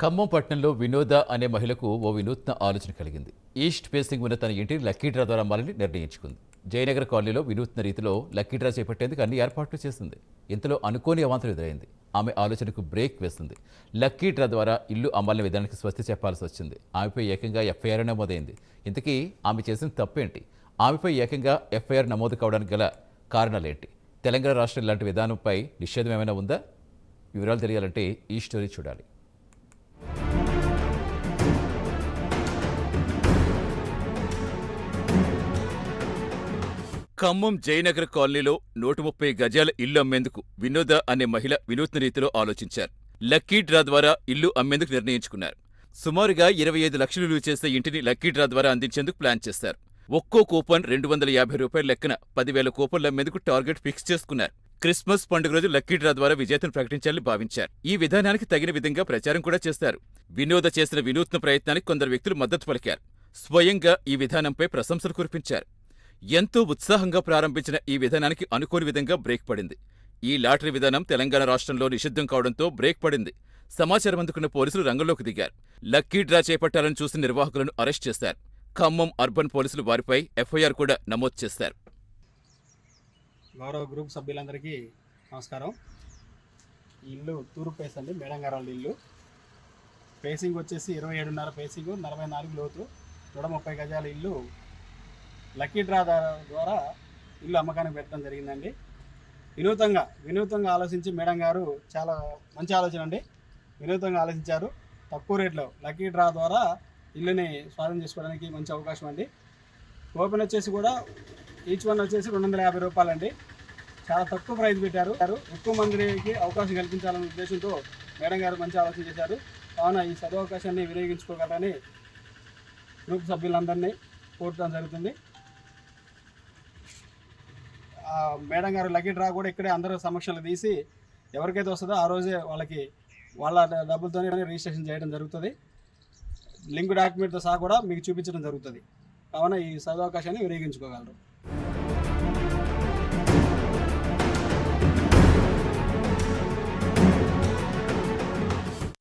ఖమ్మం పట్టణంలో వినోద అనే మహిళకు ఓ వినూత్న ఆలోచన కలిగింది. ఈస్ట్ ఫేసింగ్ ఉన్న తన ఇంటిని లక్కీ డ్రా ద్వారా అమ్మాలని నిర్ణయించుకుంది. జయనగర్ కాలనీలో వినూత్న రీతిలో లక్కీ డ్రా చేపట్టేందుకు అన్ని ఏర్పాట్లు చేసింది. ఇంతలో అనుకోని అవాంతరం ఎదురైంది. ఆమె ఆలోచనకు బ్రేక్ వేస్తుంది లక్కీ డ్రా ద్వారా ఇల్లు అమ్మాలని విధానానికి స్వస్తి చెప్పాల్సి వచ్చింది. ఆమెపై ఏకంగా ఎఫ్ఐఆర్ నమోదైంది. ఇంతకీ ఆమె చేసిన తప్పేంటి? ఆమెపై ఏకంగా ఎఫ్ఐఆర్ నమోదు కావడానికి గల కారణాలేంటి? తెలంగాణ రాష్ట్రం ఇలాంటి విధానంపై నిషేధం ఏమైనా ఉందా? వివరాలు తెలియాలంటే ఈ స్టోరీ చూడాలి. ఖమ్మం జయనగర్ కాలనీలో నూట ముప్పై గజాల ఇల్లు అమ్మేందుకు వినోద అనే మహిళ వినూత్న రీతిలో ఆలోచించారు. లక్కీ డ్రా ద్వారా ఇల్లు అమ్మేందుకు నిర్ణయించుకున్నారు. సుమారుగా ఇరవై ఐదు లక్షలు విలువ చేసే ఇంటిని లక్కీ డ్రా ద్వారా అందించేందుకు ప్లాన్ చేశారు. ఒక్కో కూపన్ రెండు వందల యాభై రూపాయల లెక్కన పదివేల కూపన్లు అమ్మేందుకు టార్గెట్ ఫిక్స్ చేసుకున్నారు. క్రిస్మస్ పండుగ రోజు లక్కీ డ్రా ద్వారా విజేతను ప్రకటించాలని భావించారు. ఈ విధానానికి తగిన విధంగా ప్రచారం కూడా చేస్తారు వినోద చేసిన వినూత్న ప్రయత్నానికి కొందరు వ్యక్తులు మద్దతు పలికారు. స్వయంగా ఈ విధానంపై ప్రశంసలు కురిపించారు. ఎంతో ఉత్సాహంగా ప్రారంభించిన ఈ విధానానికి అనుకోని విధంగా బ్రేక్ పడింది. ఈ లాటరీ విధానం తెలంగాణ రాష్ట్రంలో నిషిద్ధం కావడంతో బ్రేక్ పడింది. సమాచారం అందుకున్న పోలీసులు రంగంలోకి దిగారు. లక్కీ డ్రా చేపట్టాలని చూసిన నిర్వాహకులను అరెస్ట్ చేశారు. ఖమ్మం అర్బన్ పోలీసులు వారిపై ఎఫ్ఐఆర్ కూడా నమోదు చేశారు. గౌరవ గ్రూప్ సభ్యులందరికీ నమస్కారం. ఈ ఇల్లు తూర్పు పేస్ అండి మేడం గారు వాళ్ళ ఇల్లు. పేసింగ్ వచ్చేసి ఇరవై ఏడున్నర పేసింగ్ నలభై నాలుగు లోతు నూట ముప్పై గజాల ఇల్లు లక్కీ డ్రా ద్వారా- ఇల్లు అమ్మకానికి పెట్టడం జరిగిందండి. వినూతంగా వినూతంగా ఆలోచించి మేడం గారు చాలా మంచి ఆలోచన అండి. వినూతంగా ఆలోచించారు. తక్కువ రేట్లో లక్కీ డ్రా ద్వారా ఇల్లుని స్వాధీనం చేసుకోవడానికి మంచి అవకాశం అండి. ఓపెన్ వచ్చేసి కూడా ఈచ్ వన్ వచ్చేసి రెండు వందల యాభై రూపాయలండి. చాలా తక్కువ ప్రైస్ పెట్టారు. ఎక్కువ మందికి అవకాశం కల్పించాలనే ఉద్దేశంతో మేడం గారు మంచి ఆలోచన చేశారు. కావున ఈ సదవకాశాన్ని వినియోగించుకోగలని గ్రూప్ సభ్యులందరినీ కోరడం జరుగుతుంది. మేడం గారు లక్కీ డ్రా కూడా ఇక్కడే అందరూ సమక్షంలో తీసి ఎవరికైతే వస్తుందో ఆ రోజే వాళ్ళకి వాళ్ళ డబ్బులతోనే రిజిస్ట్రేషన్ చేయడం జరుగుతుంది. లింక్ డాక్యుమెంట్తో సహా కూడా మీకు చూపించడం జరుగుతుంది. కావున ఈ సదవకాశాన్ని వినియోగించుకోగలరు.